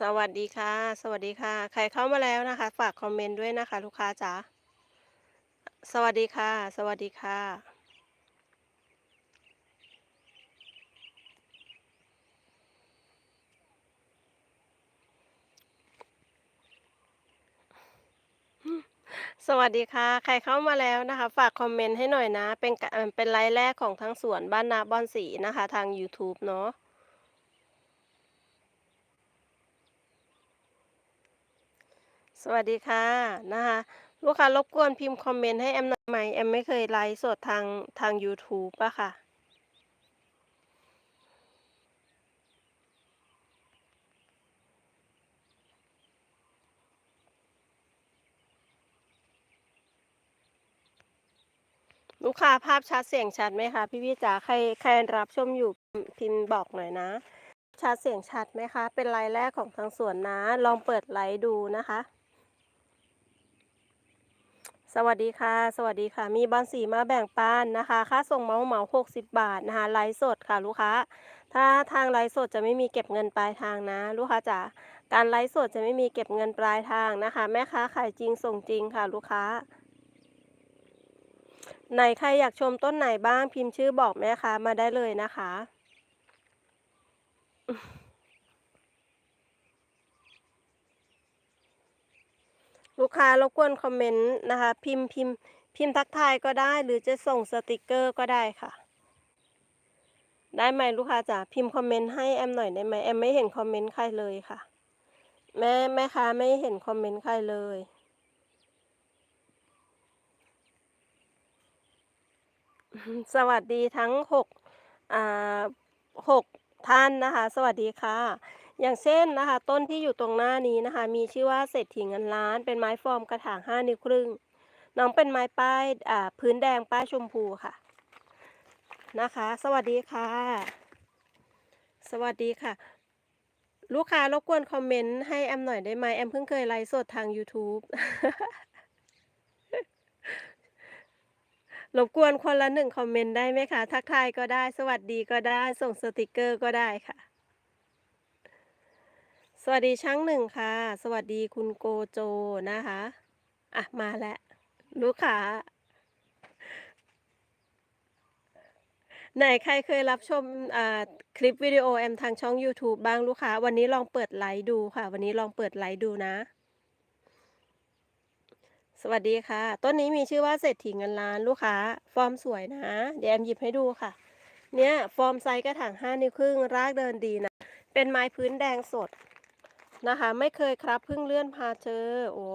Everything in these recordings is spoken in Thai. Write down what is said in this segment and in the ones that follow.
สวัสดีค่ะ สวัสดีค่ะ ใครเข้ามาแล้วนะคะ ฝากคอมเมนต์ด้วยนะคะ ลูกค้าจ๋าสวัสดีค่ะ สวัสดีค่ะ สวัสดีค่ะ ใครเข้ามาแล้วนะคะ ฝากคอมเมนต์ให้หน่อยนะ เป็นเป็นไลฟ์แรกของทั้งสวนบ้านนาบอนสีนะคะ ทางยูทูบเนาะ สวัสดีค่ะนะคะ ลูกค้ารบกวนพิมพ์คอมเมนต์ให้แอมหน่อยไหมแอมไม่เคยไลฟ์สดทางทางยูทูบอะค่ะ ลูกค้าภาพชัดเสียงชัดไหมคะ พี่พี่จ๋าใครใครรับชมอยู่พิมพ์บอกหน่อยนะชัดเสียงชัดไหมคะ เป็นไลฟ์แรกของทางสวนนะ ลองเปิดไลฟ์ดูนะคะ สวัสดีค่ะ สวัสดีค่ะ มีบอลสีมาแบ่งปันนะคะ ค่าส่งเมาเหมา60บาทนะคะไลฟ์สดค่ะลูกค้า ถ้าทางไลฟ์สดจะไม่มีเก็บเงินปลายทางนะ ลูกค้าจ๋า การไลฟ์สดจะไม่มีเก็บเงินปลายทางนะคะ แม่ค้าขายจริงส่งจริงค่ะลูกค้าไหนใครอยากชมต้นไหนบ้างพิมพ์ชื่อบอกแม่ค้ามาได้เลยนะคะ ลูกค้ารบกวนคอมเมนต์นะคะ พิมพ์พิมพ์พิมพ์ทักทายก็ได้หรือจะส่งสติกเกอร์ก็ได้ค่ะ ได้ไหมลูกค้าจ๋าพิมพ์คอมเมนต์ให้แอมหน่อยได้ไหมแอมไม่เห็นคอมเมนต์ใครเลยค่ะ แม่แม่ค้าไม่เห็นคอมเมนต์ใครเลยสวัสดีทั้งหกอ่าหกท่านนะคะ สวัสดีค่ะ อย่างเช่นนะคะ ต้นที่อยู่ตรงหน้านี้นะคะ มีชื่อว่าเศรษฐีเงินล้าน เป็นไม้ฟอร์มกระถางห้านิ้วครึ่ง น้องเป็นไม้ป้ายอ่าพื้นแดงป้ายชมพูค่ะนะคะ สวัสดีค่ะ สวัสดีค่ะ ลูกค้ารบกวนคอมเมนต์ให้แอมหน่อยได้ไหมแอมเพิ่งเคยไลฟ์สดทางยูทูบรบกวนคนละหนึ่งคอมเมนต์ได้ไหมคะ ทักทายก็ได้ สวัสดีก็ได้ ส่งสติกเกอร์ก็ได้ค่ะ สวัสดีช่างหนึ่งค่ะ สวัสดีคุณโกโจนะคะ อะ มาแล้วลูกค้าไหนใครเคยรับชมอ่าคลิปวิดีโอแอมทางช่องยูทูบบ้างลูกค้า วันนี้ลองเปิดไลฟ์ดูค่ะ วันนี้ลองเปิดไลฟ์ดูนะ สวัสดีค่ะ ต้นนี้มีชื่อว่าเศรษฐีเงินล้านลูกค้า ฟอร์มสวยนะ เดี๋ยวแอมหยิบให้ดูค่ะ เนี่ย ฟอร์มไซส์กระถางห้านิ้วครึ่ง รากเดินดีนะ เป็นไม้พื้นแดงสด นะคะ ไม่เคยครับเพิ่งเลื่อนพาเจอ โอ้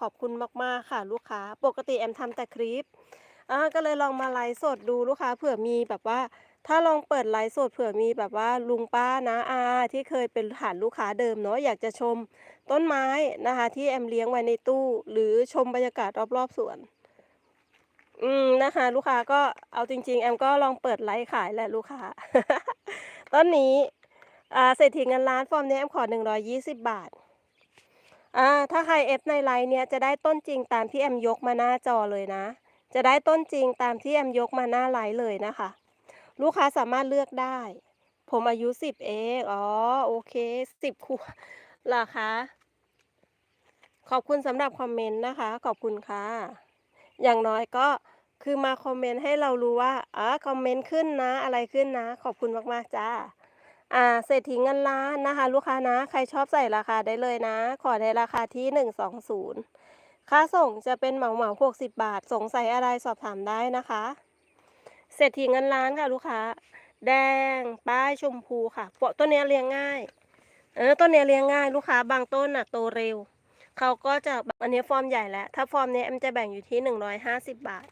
ขอบคุณมากๆค่ะ ลูกค้า ปกติแอมทำแต่คลิปอ่าก็เลยลองมาไลฟ์สดดูลูกค้าเผื่อมีแบบว่า ถ้าลองเปิดไลฟ์สดเผื่อมีแบบว่าลุงป้านะอาที่เคยเป็นฐานลูกค้าเดิมเนาะอยากจะชมต้นไม้นะคะ ที่แอมเลี้ยงไว้ในตู้ หรือชมบรรยากาศรอบๆสวนอืมนะคะ ลูกค้าก็เอาจริง ๆ แอมก็ลองเปิดไลฟ์ขายแหละลูกค้าต้นนี้ เศรษฐีเงินล้านฟอร์มนี้แอมขอ 120 บาทอ่าถ้าใครเอฟในไลน์เนี้ยจะได้ต้นจริงตามที่แอมยกมาหน้าจอเลยนะ จะได้ต้นจริงตามที่แอมยกมาหน้าไลน์เลยนะคะ ลูกค้าสามารถเลือกได้ ผมอายุ 10 เองอ๋อโอเค 10ขวบเหรอคะขอบคุณสำหรับคอมเมนต์นะคะ ขอบคุณค่ะ อย่างน้อยก็คือมาคอมเมนต์ให้เรารู้ว่าอ๋อคอมเมนต์ขึ้นนะ อะไรขึ้นนะ ขอบคุณมาก ๆ จ้า อ่าเศรษฐีเงินล้านนะคะ ลูกค้านะ ใครชอบใส่ราคาได้เลยนะ ขอในราคาที่120ค่าส่งจะเป็นเหมาเหมา60บาท สงสัยอะไรสอบถามได้นะคะ เศรษฐีเงินล้านค่ะลูกค้า แดงป้ายชมพูค่ะปะต้นเนี้ยเลี้ยงง่าย เออต้นเนี้ยเลี้ยงง่ายลูกค้าบางต้นน่ะโตเร็ว เขาก็จะอันนี้ฟอร์มใหญ่แล้ว ถ้าฟอร์มเนี้ยมันจะแบ่งอยู่ที่150บาท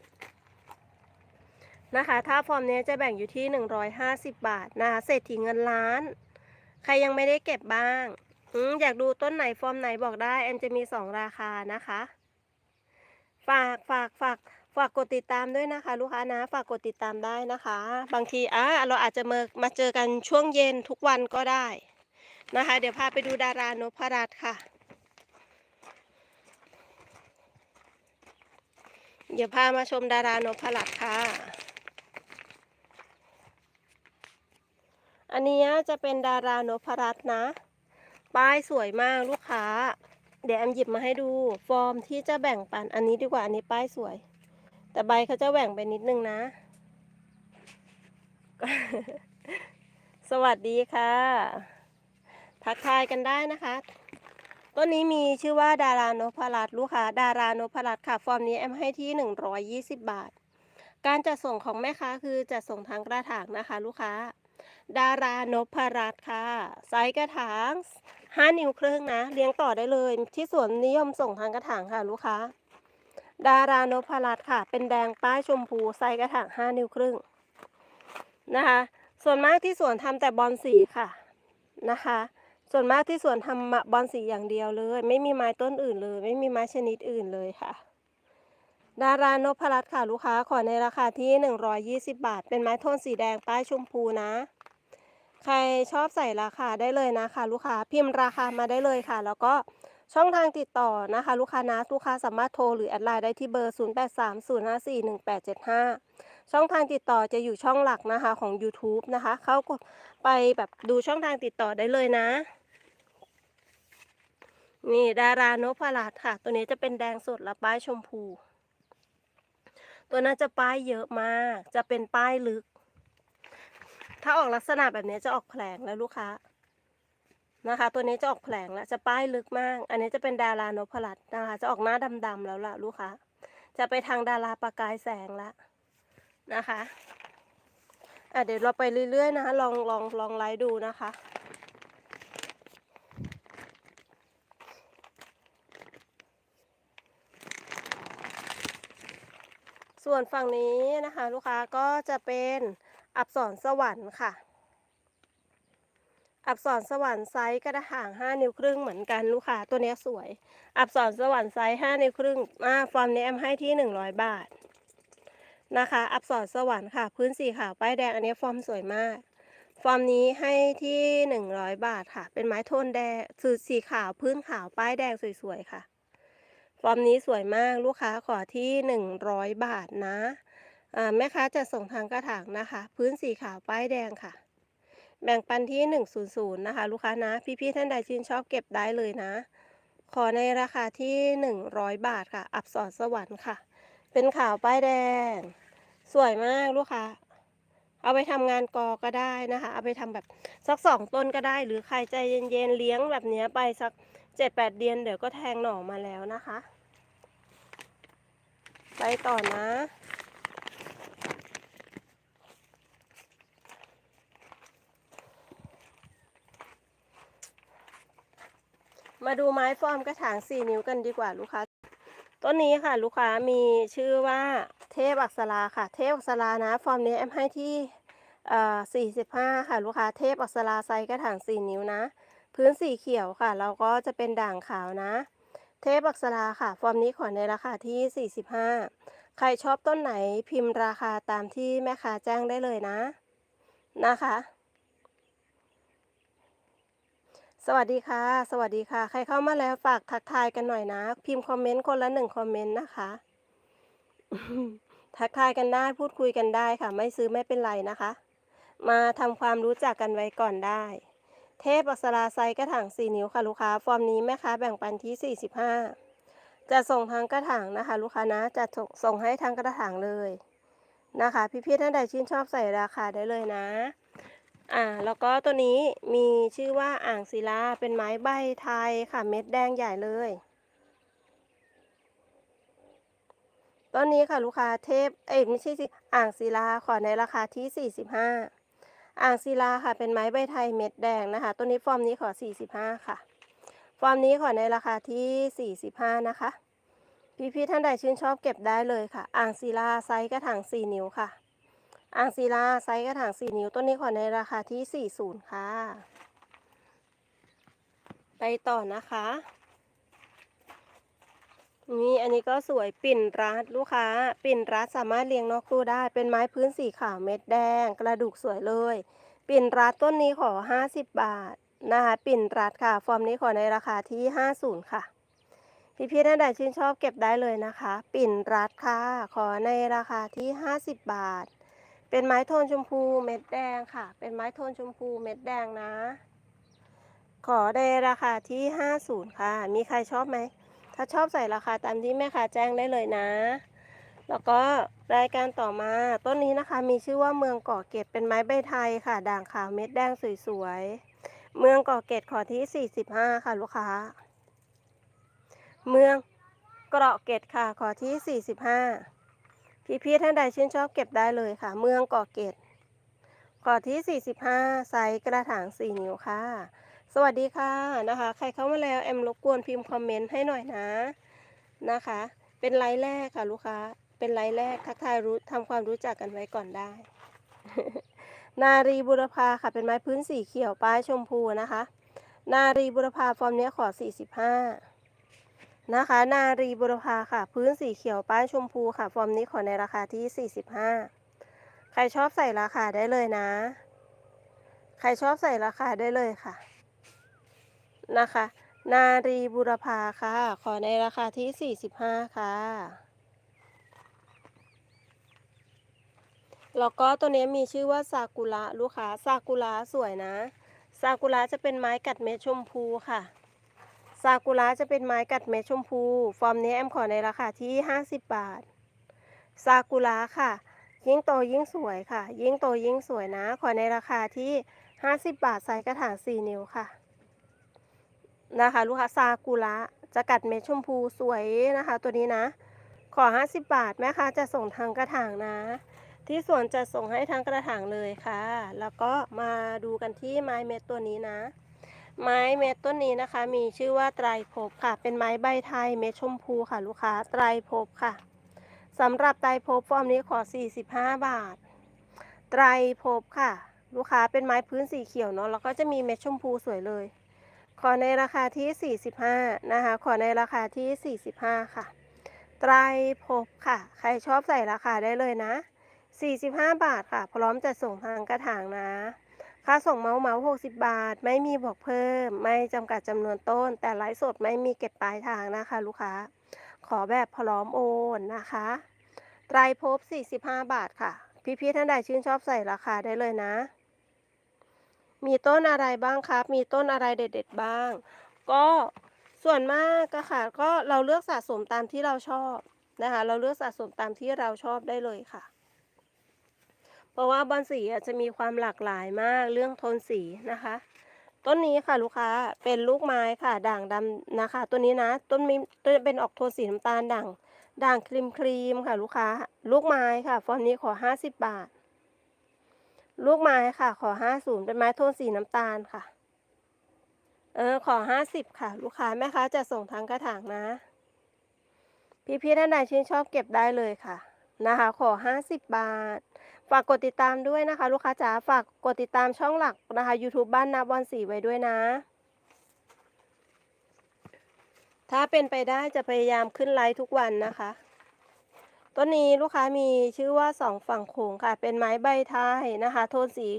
นะคะถ้าฟอร์มนี้จะแบ่งอยู่ที่ 150 บาทนะคะเศรษฐีเงินล้าน ใครยังไม่ได้เก็บบ้างออยากดูต้นไหนฟอร์มไหนบอกได้แอมจะมี 2 ราคานะคะ ฝากฝากฝากฝากกดติดตามด้วยนะคะ ลูกค้านะ ฝากกดติดตามได้นะคะ บางทีอะเราอาจจะมามาเจอกันช่วงเย็นทุกวันก็ได้นะคะ เดี๋ยวพาไปดูดารานพรัตน์ค่ะ เดี๋ยวพามาชมดารานพรัตน์ค่ะ อันนี้จะเป็นดารานพรัตน์นะ ป้ายสวยมากลูกค้า เดี๋ยวแอมหยิบมาให้ดู ฟอร์มที่จะแบ่งปัน อันนี้ดีกว่า อันนี้ป้ายสวย แต่ใบเขาจะแหว่งไปนิดนึงนะ สวัสดีค่ะ ทักทายกันได้นะคะ ต้นนี้มีชื่อว่าดารานพรัตน์ลูกค้า ดารานพรัตน์ค่ะ ฟอร์มนี้แอมให้ที่120บาท การจัดส่งของแม่ค้าคือจัดส่งทางกระถางนะคะ ลูกค้า ดารานพรัตน์ค่ะ ไซส์กระถาง5 นิ้วครึ่งนะ เลี้ยงต่อได้เลย ที่สวนนิยมส่งทางกระถางค่ะลูกค้า ดารานพรัตน์ค่ะ เป็นแดงป้ายชมพูไซส์กระถาง5 นิ้วครึ่งนะคะ ส่วนมากที่สวนทำแต่บอลสีค่ะนะคะ ส่วนมากที่สวนทำบอลสีอย่างเดียวเลย ไม่มีไม้ต้นอื่นเลย ไม่มีไม้ชนิดอื่นเลยค่ะดารานพรัตน์ค่ะลูกค้าขอในราคาที่ 120 บาท เป็นไม้โทนสีแดงป้ายชมพูนะ ใครชอบใส่ราคาได้เลยนะคะ ลูกค้าพิมพ์ราคามาได้เลยค่ะ แล้วก็ช่องทางติดต่อนะคะ ลูกค้านะลูกค้าสามารถโทรหรือแอดไลน์ได้ที่เบอร์ 0830541875 ช่องทางติดต่อจะอยู่ช่องหลักนะคะของ YouTube นะคะ เข้ากดไปแบบดูช่องทางติดต่อได้เลยนะ นี่ดารานพรัตค่ะ ตัวนี้จะเป็นแดงสดและป้ายชมพู ตัวนั้นจะป้ายเยอะมาก จะเป็นป้ายลึก ถ้าออกลักษณะแบบนี้จะออกแผลงแล้วลูกค้านะคะ ตัวนี้จะออกแผลงแล้วจะป้ายลึกมาก อันนี้จะเป็นดารานพรัตนะคะ จะออกหน้าดำๆแล้วล่ะลูกค้าจะไปทางดาราประกายแสงแล้วนะคะอะเดี๋ยวเราไปเรื่อยๆนะคะลองลองลองไลฟ์ดูนะคะส่วนฝั่งนี้นะคะ ลูกค้าก็จะเป็น อักษรสวรรค์ค่ะ อักษรสวรรค์ไซส์กระถาง5 นิ้วครึ่งเหมือนกันลูกค้าตัวนี้สวย อักษรสวรรค์ไซส์5นิ้วครึ่งอ่าฟอร์มนี้แอมให้ที่ 100 บาทนะคะ อักษรสวรรค์ค่ะ พื้นสีขาวป้ายแดงอันนี้ฟอร์มสวยมากฟอร์มนี้ให้ที่ 100 บาทค่ะ เป็นไม้โทนแดงคือสีขาวพื้นขาวป้ายแดงสวยๆค่ะ ฟอร์มนี้สวยมากลูกค้าขอที่ 100 บาทนะ แม่ค้าจะส่งทางกระถางนะคะ พื้นสีขาวป้ายแดงค่ะ แบ่งปันที่ 100 นะคะ ลูกค้านะ พี่ๆท่านใดชื่นชอบเก็บได้เลยนะ ขอในราคาที่ 100 บาทค่ะ อับสรสวรรค์ค่ะ เป็นขาวป้ายแดง สวยมากลูกค้า เอาไปทำงานกอก็ได้นะคะ เอาไปทำแบบสักสองต้นก็ได้ หรือใครใจเย็นๆเลี้ยงแบบนี้ไปสักเจ็ดแปดเดือนเดี๋ยวก็แทงหน่อมาแล้วนะคะ ไปต่อนะ มาดูไม้ฟอร์มกระถาง 4 นิ้วกันดีกว่าลูกค้า ต้นนี้ค่ะ ลูกค้ามีชื่อว่าเทพอักษราค่ะ เทพอักษรานะ ฟอร์มนี้แอมให้ที่เอ่อ45ค่ะ ลูกค้าเทพอักษราไซกระถาง 4 นิ้วนะ พื้นสีเขียวค่ะแล้วก็จะเป็นด่างขาวนะ เทพอักษราค่ะ ฟอร์มนี้ขอในราคาที่ 45 ใครชอบต้นไหนพิมพ์ราคาตามที่แม่ค้าแจ้งได้เลยนะนะคะ สวัสดีค่ะ สวัสดีค่ะ ใครเข้ามาแล้วฝากทักทายกันหน่อยนะ พิมพ์คอมเมนต์คนละหนึ่งคอมเมนต์นะคะ ทักทายกันได้พูดคุยกันได้ค่ะ ไม่ซื้อไม่เป็นไรนะคะ มาทำความรู้จักกันไว้ก่อนได้ เทพอักษราไซส์กระถาง4 นิ้วค่ะลูกค้า ฟอร์มนี้แม่ค้าแบ่งปันที่ 45 จะส่งทางกระถางนะคะ ลูกค้านะ จะส่งส่งให้ทางกระถางเลยนะคะ พี่ๆท่านใดชื่นชอบใส่ราคาได้เลยนะ อ่าแล้วก็ตัวนี้มีชื่อว่าอ่างศิลาเป็นไม้ใบไทยค่ะเม็ดแดงใหญ่เลยต้นนี้ค่ะลูกค้าเทพเอ้ยไม่ใช่สิอ่างศิลาขอในราคาที่ 45 อ่างศิลาค่ะเป็นไม้ใบไทยเม็ดแดงนะคะต้นนี้ฟอร์มนี้ขอ 45 ค่ะ ฟอร์มนี้ขอในราคาที่ 45 นะคะ พี่ๆท่านใดชื่นชอบเก็บได้เลยค่ะ อ่างศิลาไซส์กระถาง4 นิ้วค่ะ อ่างศิลาไซส์กระถาง 4 นิ้วต้นนี้ขอในราคาที่ 40 ค่ะ ไปต่อนะคะ นี่อันนี้ก็สวยปิ่นรัดลูกค้า ปิ่นรัดสามารถเลี้ยงนอกตู้ได้ เป็นไม้พื้นสีขาวเม็ดแดง กระดูกสวยเลย ปิ่นรัดต้นนี้ขอ 50 บาทนะคะ ปิ่นรัดค่ะ ฟอร์มนี้ขอในราคาที่ 50 ค่ะพี่ๆท่านใดชื่นชอบเก็บได้เลยนะคะ ปิ่นรัดค่ะ ขอในราคาที่ 50 บาท เป็นไม้โทนชมพูเม็ดแดงค่ะ เป็นไม้โทนชมพูเม็ดแดงนะ ขอในราคาที่ 50 ค่ะ มีใครชอบไหม ถ้าชอบใส่ราคาตามที่แม่ค้าแจ้งได้เลยนะ แล้วก็รายการต่อมาต้นนี้นะคะ มีชื่อว่าเมืองเกาะเกร็ดเป็นไม้ใบไทยค่ะ ด่างขาวเม็ดแดงสวยๆ เมืองเกาะเกร็ดขอที่ 45 ค่ะลูกค้า เมืองเกาะเกร็ดค่ะ ขอที่ 45 พี่ๆท่านใดชื่นชอบเก็บได้เลยค่ะ เมืองเกาะเกร็ดขอที่ 45 ไซส์กระถาง 4 นิ้วค่ะ สวัสดีค่ะนะคะ ใครเข้ามาแล้วแอมรบกวนพิมพ์คอมเมนต์ให้หน่อยนะนะคะ เป็นไลฟ์แรกค่ะลูกค้า เป็นไลฟ์แรกทักทายรู้ทำความรู้จักกันไว้ก่อนได้ นารีบุรพาค่ะ เป็นไม้พื้นสีเขียวป้ายชมพูนะคะ นารีบุรพาฟอร์มเนี้ยขอ 45 นะคะ นารีบุรพาค่ะ พื้นสีเขียวป้ายชมพูค่ะ ฟอร์มนี้ขอในราคาที่ 45 ใครชอบใส่ราคาได้เลยนะ ใครชอบใส่ราคาได้เลยค่ะ นะคะ นารีบุรพาค่ะ ขอในราคาที่ 45 ค่ะแล้วก็ตัวนี้มีชื่อว่าซากุระลูกค้าซากุระสวยนะซากุระจะเป็นไม้กัดเม็ดชมพูค่ะ ซากุระจะเป็นไม้กัดเม็ดชมพู ฟอร์มนี้แอมขอในราคาที่ 50 บาท ซากุระค่ะ ยิ่งโตยิ่งสวยค่ะ ยิ่งโตยิ่งสวยนะ ขอในราคาที่ 50 บาทไซส์กระถาง 4 นิ้วค่ะ นะคะ ลูกค้าซากุระจะกัดเม็ดชมพูสวยนะคะ ตัวนี้นะ ขอ 50 บาทแม่ค้าจะส่งทางกระถางนะ ที่สวนจะส่งให้ทางกระถางเลยค่ะ แล้วก็มาดูกันที่ไม้เม็ดตัวนี้นะ ไม้เม็ดต้นนี้นะคะ มีชื่อว่าไตรภพค่ะ เป็นไม้ใบไทยเม็ดชมพูค่ะ ลูกค้าไตรภพค่ะสำหรับไตรภพฟอร์มนี้ขอ 45 บาท ไตรภพค่ะ ลูกค้าเป็นไม้พื้นสีเขียวเนาะแล้วก็จะมีเม็ดชมพูสวยเลย ขอในราคาที่ 45 นะคะ ขอในราคาที่ 45 ค่ะ ไตรภพค่ะ ใครชอบใส่ราคาได้เลยนะ 45 บาทค่ะ พร้อมจะส่งทางกระถางนะ ค่าส่งเมาส์เมาส์60บาท ไม่มีบวกเพิ่ม ไม่จำกัดจำนวนต้น แต่ไลฟ์สดไม่มีเก็บปลายทางนะคะ ลูกค้า ขอแบบพร้อมโอนนะคะไตรภพ45 บาทค่ะ พี่ๆท่านใดชื่นชอบใส่ราคาได้เลยนะ มีต้นอะไรบ้างครับ มีต้นอะไรเด็ด ๆ บ้าง ก็ส่วนมากก็ค่ะ ก็เราเลือกสะสมตามที่เราชอบนะคะ เราเลือกสะสมตามที่เราชอบได้เลยค่ะ เพราะว่าบอนสีจะมีความหลากหลายมากเรื่องโทนสีนะคะ ต้นนี้ค่ะลูกค้าเป็นลูกไม้ค่ะ ด่างดำนะคะ ตัวนี้นะต้นมีต้นเป็นออกโทนสีน้ำตาลด่างด่างครีมครีมค่ะลูกค้า ลูกไม้ค่ะฟอร์มนี้ขอ 50 บาท ลูกไม้ค่ะ ขอ 50 เป็นไม้โทนสีน้ำตาลค่ะ เออขอ 50 ค่ะ ลูกค้าแม่ค้าจะส่งทางกระถางนะ พี่ๆท่านใดชื่นชอบเก็บได้เลยค่ะ นะคะ ขอ 50 บาท ฝากกดติดตามด้วยนะคะ ลูกค้าจ๋าฝากกดติดตามช่องหลักนะคะ YouTube บ้านนาบอนสีไว้ด้วยนะ ถ้าเป็นไปได้จะพยายามขึ้นไลฟ์ทุกวันนะคะต้นนี้ลูกค้ามีชื่อว่าสองฝั่งโขงค่ะ เป็นไม้ใบไทยนะคะ โทนสี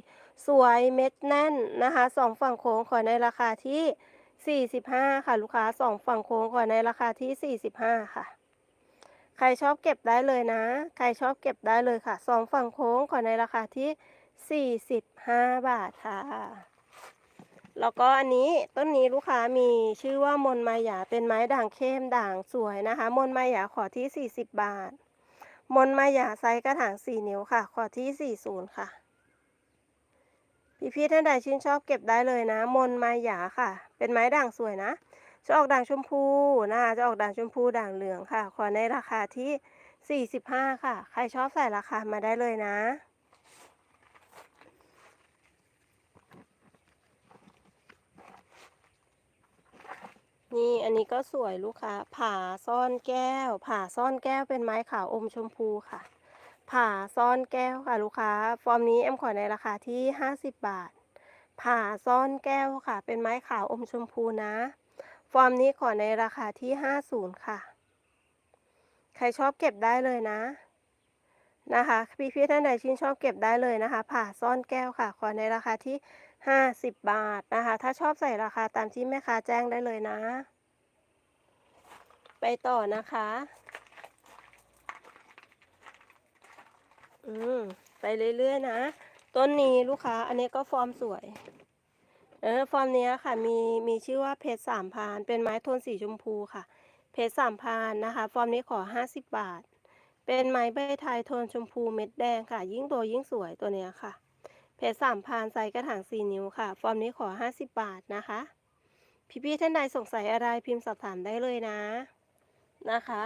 สวยเม็ดแน่นนะคะสองฝั่งโค้งขอในราคาที่ 45 ค่ะ ลูกค้าสองฝั่งโค้งขอในราคาที่ 45 ค่ะ ใครชอบเก็บได้เลยนะ ใครชอบเก็บได้เลยค่ะสองฝั่งโค้งขอในราคาที่ 45 บาทค่ะ แล้วก็อันนี้ต้นนี้ลูกค้ามีชื่อว่ามนมายาเป็นไม้ด่างเข้มด่างสวยนะคะ มนมายาขอที่ 40 บาท มนมายาไซส์กระถาง 4 นิ้วค่ะ ขอที่ 40 ค่ะพี่ๆท่านใดชื่นชอบเก็บได้เลยนะ มนมายาค่ะ เป็นไม้ด่างสวยนะ จะออกด่างชมพูนะคะจะออกด่างชมพูด่างเหลืองค่ะ ขอในราคาที่ 45 ค่ะ ใครชอบใส่ราคามาได้เลยนะ นี่อันนี้ก็สวยลูกค้าผ่าซ่อนแก้ว ผ่าซ่อนแก้วเป็นไม้ขาวอมชมพูค่ะ ผ่าซ่อนแก้วค่ะลูกค้า ฟอร์มนี้แอมขอในราคาที่ 50 บาท ผ่าซ่อนแก้วค่ะ เป็นไม้ขาวอมชมพูนะ ฟอร์มนี้ขอในราคาที่ 50 ค่ะ ใครชอบเก็บได้เลยนะ นะคะพี่ๆท่านใดชื่นชอบเก็บได้เลยนะคะ ผ่าซ่อนแก้วค่ะ ขอในราคาที่ 50 บาทนะคะ ถ้าชอบใส่ราคาตามที่แม่ค้าแจ้งได้เลยนะ ไปต่อนะคะ อืม ไปเรื่อยๆนะ ต้นนี้ลูกค้า อันนี้ก็ฟอร์มสวย ออฟอร์มเนี้ยค่ะมีมีชื่อว่าเพชรสามพาน เป็นไม้โทนสีชมพูค่ะ เพชรสามพานนะคะ ฟอร์มนี้ขอ 50 บาท เป็นไม้ใบไทยโทนชมพูเม็ดแดงค่ะ ยิ่งโตยิ่งสวยตัวเนี้ยค่ะ เพชรสามพานไซส์กระถาง4นิ้วค่ะ ฟอร์มนี้ขอ 50 บาทนะคะ พี่ๆท่านใดสงสัยอะไรพิมพ์สอบถามได้เลยนะนะคะ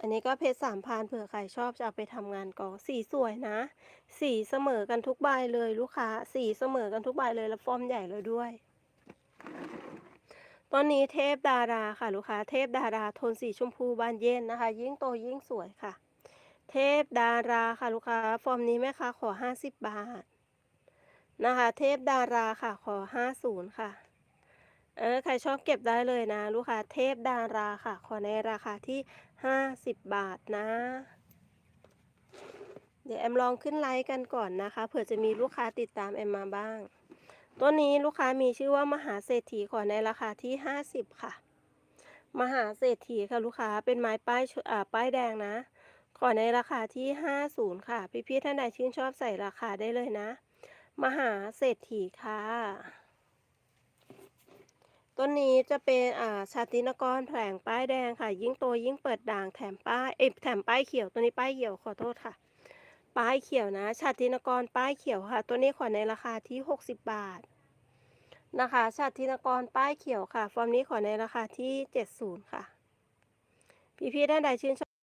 อันนี้ก็เพชรสามพานเผื่อใครชอบจะเอาไปทำงานกอสีสวยนะ สีเสมอกันทุกใบเลยลูกค้า สีเสมอกันทุกใบเลยแล้วฟอร์มใหญ่เลยด้วยต้นนี้เทพดาราค่ะลูกค้า เทพดาราโทนสีชมพูบานเย็นนะคะ ยิ่งโตยิ่งสวยค่ะ เทพดาราค่ะลูกค้า ฟอร์มนี้แม่ค้าขอ 50 บาทนะคะ เทพดาราค่ะขอ 50 ค่ะ เออใครชอบเก็บได้เลยนะ ลูกค้าเทพดาราค่ะ ขอในราคาที่ 50 บาทนะ เดี๋ยวแอมลองขึ้นไลค์กันก่อนนะคะ เผื่อจะมีลูกค้าติดตามแอมมาบ้าง ตัวนี้ลูกค้ามีชื่อว่ามหาเศรษฐีขอในราคาที่ 50 ค่ะ มหาเศรษฐีค่ะลูกค้าเป็นไม้ป้ายอ่าป้ายแดงนะ ขอในราคาที่ 50 ค่ะ พี่ๆท่านใดชื่นชอบใส่ราคาได้เลยนะ มหาเศรษฐีค่ะ ต้นนี้จะเป็นอ่าชาตินกรแผลงป้ายแดงค่ะ ยิ่งโตยิ่งเปิดด่างแถมป้ายเอยแถมป้ายเขียวตัวนี้ป้ายเขียวขอโทษค่ะ ป้ายเขียวนะ ชาตินกรป้ายเขียวค่ะ ตัวนี้ขอในราคาที่ 60 บาทนะคะชาตินกรป้ายเขียวค่ะ ฟอร์มนี้ขอในราคาที่ 70 ค่ะ พี่ๆท่านใดชื่นชอบ